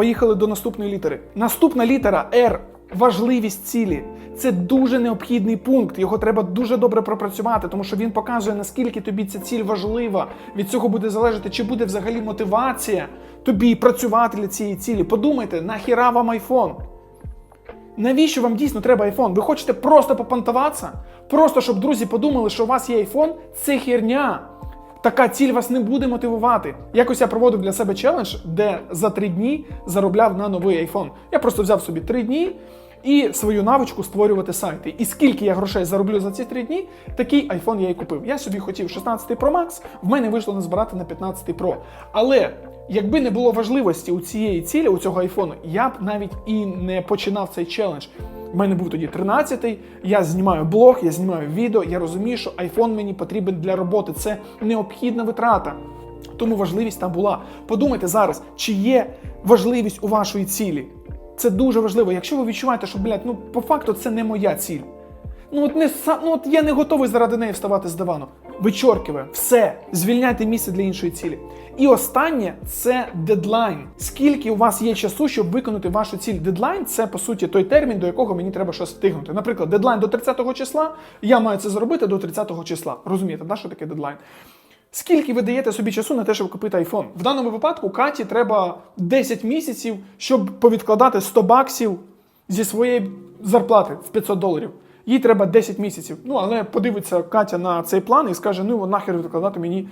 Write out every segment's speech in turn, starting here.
Поїхали до наступної літери. Наступна літера R. Важливість цілі. Це дуже необхідний пункт. Його треба дуже добре пропрацювати, тому що він показує, наскільки тобі ця ціль важлива. Від цього буде залежати, чи буде взагалі мотивація тобі працювати для цієї цілі. Подумайте, нахіра вам айфон? Навіщо вам дійсно треба айфон? Ви хочете просто попантуватися? Просто щоб друзі подумали, що у вас є айфон? Це херня. Така ціль вас не буде мотивувати. Якось я проводив для себе челендж, де за три дні заробляв на новий айфон. Я просто взяв собі три дні і свою навичку створювати сайти. І скільки я грошей зароблю за ці три дні, такий айфон я і купив. Я собі хотів 16 Pro Max, в мене вийшло назбирати на 15 Pro. Але якби не було важливості у цієї цілі, у цього айфону, я б навіть і не починав цей челендж. У мене був тоді 13-й, я знімаю блог, я знімаю відео, я розумію, що айфон мені потрібен для роботи. Це необхідна витрата. Тому важливість там була. Подумайте зараз, чи є важливість у вашої цілі. Це дуже важливо. Якщо ви відчуваєте, що, блядь, ну по факту це не моя ціль. Ну от не ну от я не готовий заради неї вставати з дивану. Вичоркиває все, звільняйте місце для іншої цілі. І останнє це дедлайн. Скільки у вас є часу, щоб виконати вашу ціль? Дедлайн це по суті той термін, до якого мені треба щось встигнути. Наприклад, дедлайн до 30-го числа. Я маю це зробити до 30-го числа. Розумієте, да, що таке дедлайн? Скільки ви даєте собі часу на те, щоб купити iPhone? В даному випадку Каті треба 10 місяців, щоб повідкладати 100 баксів зі своєї зарплати в 500 доларів. Їй треба 10 місяців. Ну, але подивиться Катя на цей план і скаже: ну нахер викладати мені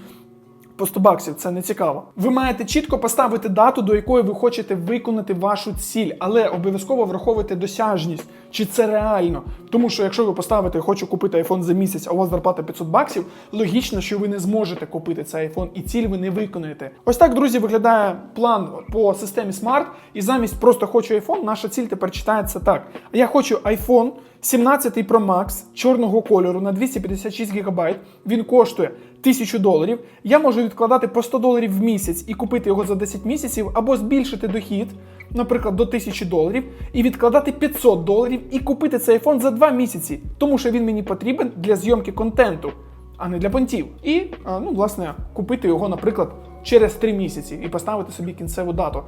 по 100 баксів, це не цікаво. Ви маєте чітко поставити дату, до якої ви хочете виконати вашу ціль, але обов'язково враховуйте досяжність, чи це реально. Тому що якщо ви поставите хочу купити iPhone за місяць, а у вас зарплата 500 баксів, логічно, що ви не зможете купити цей iPhone і ціль ви не виконаєте. Ось так, друзі, виглядає план по системі Smart. І замість просто хочу iPhone, наша ціль тепер читається так: я хочу iPhone 17 Pro Max чорного кольору на 256 ГБ. Він коштує 1000 доларів. Я можу відкладати по 100 доларів в місяць і купити його за 10 місяців, або збільшити дохід, наприклад, до 1000 доларів, і відкладати 500 доларів і купити цей iPhone за 2 місяці, тому що він мені потрібен для зйомки контенту, а не для понтів. І, ну, власне, купити його, наприклад, через 3 місяці і поставити собі кінцеву дату.